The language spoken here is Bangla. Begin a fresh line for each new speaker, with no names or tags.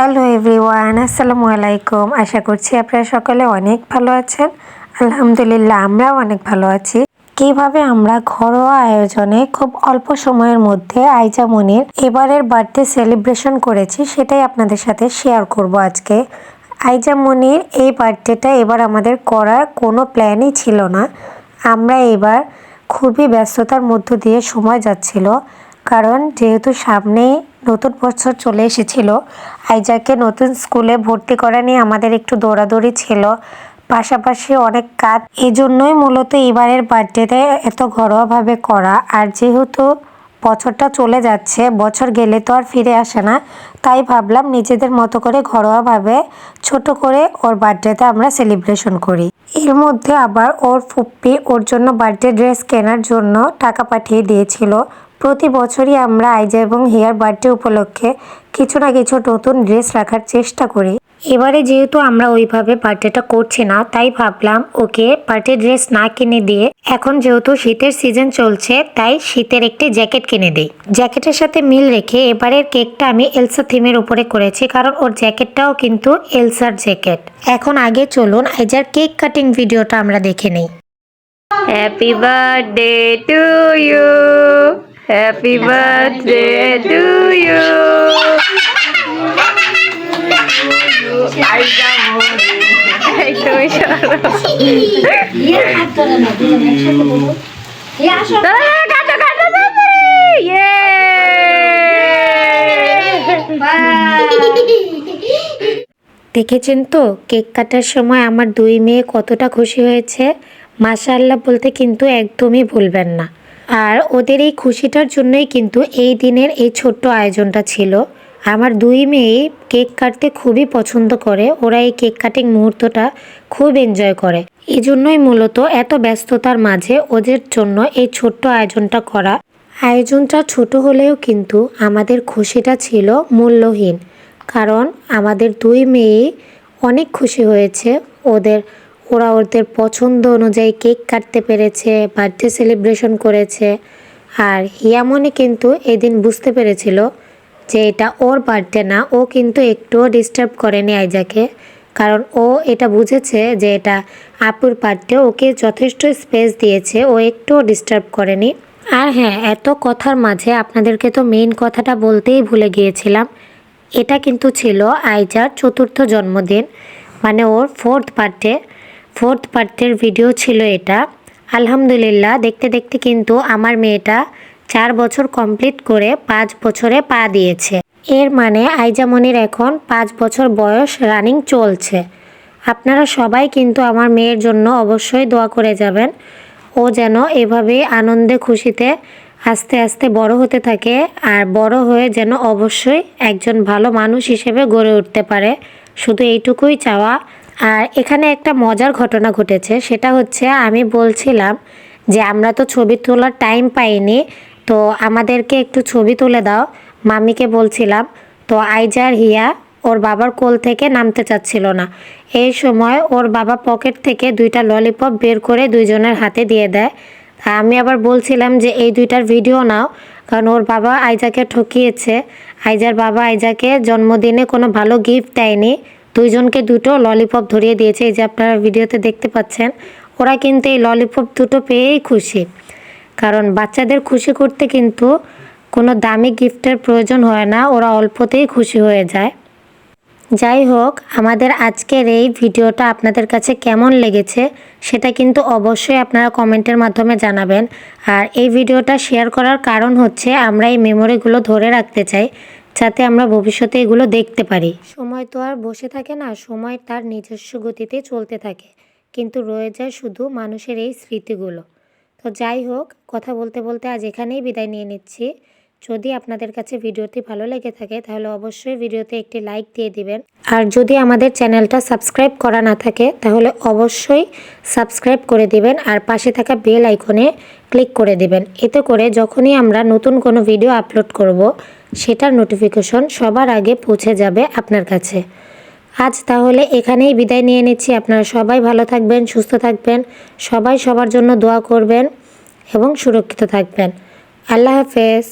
হ্যালো এভরিওয়ান আসসালামু আলাইকুম আশা করছি আপনারা সকলে অনেক ভালো আছেন। আলহামদুলিল্লাহ, আমরাও অনেক ভালো আছি। কীভাবে আমরা ঘরোয়া আয়োজনে খুব অল্প সময়ের মধ্যে আইজা মনির এবারের বার্থডে সেলিব্রেশন করেছি, সেটাই আপনাদের সাথে শেয়ার করব আজকে। আইজা মনির এই বার্থডেটা এবার আমাদের করার কোনো প্ল্যানই ছিল না। আমরা এবার খুবই ব্যস্ততার মধ্য দিয়ে সময় যাচ্ছিল। কারণ যেহেতু সামনেই নতুন বছর চলে এসেছিল আইজাকে নতুন স্কুলে ভর্তি করা নিয়ে আমাদের একটু দৌড়াদৌড়ি ছিল। পাশাপাশি অনেক কাজ। এজন্যই মূলত এবারের বার্থডেতে এত ঘরোয়াভাবে করা। আর যেহেতু বছরটা চলে যাচ্ছে, বছর গেলে তো আর ফিরে আসে না, তাই ভাবলাম নিজেদের মতো করে ঘরোয়াভাবে ছোট করে ওর বার্থডেতে আমরা সেলিব্রেশন করি। এর মধ্যে আবার ওর ফুপ্পি ওর জন্য বার্থডে ড্রেস কেনার জন্য টাকা পাঠিয়ে দিয়েছিল। প্রতি বছরই আমরা আইজা এবং হেয়ার বার্থডে উপলক্ষে কিছু না কিছু নতুন ড্রেস রাখার চেষ্টা করি। এবারে যেহেতু আমরা ওইভাবে বার্থডেটা করছি না, তাই ভাবলাম ওকে বার্থডে ড্রেস না কিনে দিয়ে, এখন যেহেতু শীতের সিজন চলছে, তাই শীতের একটি জ্যাকেট কিনে দিই। জ্যাকেটের সাথে মিল রেখে এবারের কেকটা আমি এলসা থিমের উপরে করেছি, কারণ ওর জ্যাকেটটাও কিন্তু এলসার জ্যাকেট। এখন আগে চলুন আইজার কেক কাটিং ভিডিওটা আমরা দেখে নিই।
Happy birthday to you. Happy birthday to। Yay!
দেখেছেন তো, কেক কাটার সময় আমার দুই মেয়ে কতটা খুশি হয়েছে মাশাআল্লাহ বলতে কিন্তু একদমই ভুলবেন না আর ওদের এই খুশিটার জন্যই কিন্তু এই দিনের এই ছোট্ট আয়োজনটা ছিল। আমার দুই মেয়েই কেক কাটতে খুবই পছন্দ করে। ওরা এই কেক কাটিং মুহূর্তটা খুব এনজয় করে। এই জন্যই মূলত এত ব্যস্ততার মাঝে ওদের জন্য এই ছোট্ট আয়োজনটা করা। আয়োজনটা ছোট হলেও কিন্তু আমাদের খুশিটা ছিল মূল্যহীন। কারণ আমাদের দুই মেয়ে অনেক খুশি হয়েছে। ওদের ওরা ওদের পছন্দ অনুযায়ী কেক কাটতে পেরেছে, বার্থডে সেলিব্রেশন করেছে। আর হিয়ামনি কিন্তু এদিন বুঝতে পেরেছিল যে এটা ওর বার্থডে না, ও কিন্তু একটুও ডিস্টার্ব করেনি আইজাকে। কারণ ও এটা বুঝেছে যে এটা আপুর বার্থডে, ওকে যথেষ্ট স্পেস দিয়েছে, ও একটুও ডিস্টার্ব করেনি। আর হ্যাঁ এত কথার মাঝে আপনাদেরকে তো মেইন কথাটা বলতেই ভুলে গিয়েছিলাম। এটা কিন্তু ছিল আইজার চতুর্থ জন্মদিন মানে ওর ফোর্থ বার্থডে। ফোর্থ পার্থের ভিডিও ছিল এটা। আলহামদুলিল্লাহ, দেখতে দেখতে কিন্তু আমার মেয়েটা চার বছর কমপ্লিট করে পাঁচ বছরে পা দিয়েছে। এর মানে আইজামনির এখন পাঁচ বছর বয়স রানিং চলছে। আপনারা সবাই কিন্তু আমার মেয়ের জন্য অবশ্যই দোয়া করে যাবেন। ও যেন এভাবে আনন্দে খুশিতে আস্তে আস্তে বড় হতে থাকে আর বড় হয়ে যেন অবশ্যই একজন ভালো মানুষ হিসেবে গড়ে উঠতে পারে। শুধু এইটুকুই চাওয়া। আর এখানে একটা মজার ঘটনা ঘটেছে, সেটা হচ্ছে আমি বলছিলাম যে আমরা তো ছবি তোলার টাইম পাইনি, তো আমাদেরকে একটু ছবি তুলে দাও। মামিকে বলছিলাম, তো আইজার হিয়া ওর বাবার কোল থেকে নামতে চাচ্ছিল না। এই সময় ওর বাবা পকেট থেকে দুইটা ললিপপ বের করে দুইজনের হাতে দিয়ে দেয়। আমি আবার বলছিলাম যে এই দুইটার ভিডিও নাও, কারণ ওর বাবা আইজাকে ঠকিয়েছে। আইজার বাবা আইজাকে জন্মদিনে কোনো ভালো গিফট দেয়নি। দুইজনকে দুটো ললিপপ ধরিয়ে দিয়েছে। এই যে আপনারা ভিডিওতে দেখতে পাচ্ছেন, ওরা কিন্তু এই ললিপপ দুটো পেয়েই খুশি। কারণ বাচ্চাদের খুশি করতে কিন্তু কোনো দামি গিফটের প্রয়োজন হয় না, ওরা অল্পতেই খুশি হয়ে যায়। যাই হোক, আমাদের আজকের এই ভিডিওটা আপনাদের কাছে কেমন লেগেছে সেটা কিন্তু অবশ্যই আপনারা কমেন্টের মাধ্যমে জানাবেন। আর এই ভিডিওটা শেয়ার করার কারণ হচ্ছে আমরা এই মেমোরিগুলো ধরে রাখতে চাই। যাতে আমরা ভবিষ্যতে এগুলো দেখতে পারি। সময় তো আর বসে থাকে না, সময় তার নিজস্ব গতিতে চলতে থাকে। কিন্তু রয়ে যায় শুধু মানুষের এই স্মৃতিগুলো। তো যাই হোক, কথা বলতে বলতে আজ এখানেই বিদায় নিয়ে নিচ্ছি। যদি আপনাদের কাছে ভিডিওটি ভালো লেগে থাকে, তাহলে অবশ্যই ভিডিওতে একটি লাইক দিয়ে দিবেন। আর যদি আমাদের চ্যানেলটা সাবস্ক্রাইব করা না থাকে, তাহলে অবশ্যই সাবস্ক্রাইব করে দিবেন আর পাশে থাকা বেল আইকনে ক্লিক করে দিবেন। এতে করে যখনই আমরা নতুন কোনো ভিডিও আপলোড করব, সেটার নোটিফিকেশন সবার আগে পৌঁছে যাবে আপনার কাছে। আজ তাহলে এখানেই বিদায় নিয়ে নিচ্ছি। আপনারা সবাই ভালো থাকবেন, সুস্থ থাকবেন, সবাই সবার জন্য দোয়া করবেন এবং সুরক্ষিত থাকবেন। আল্লাহ হাফেজ।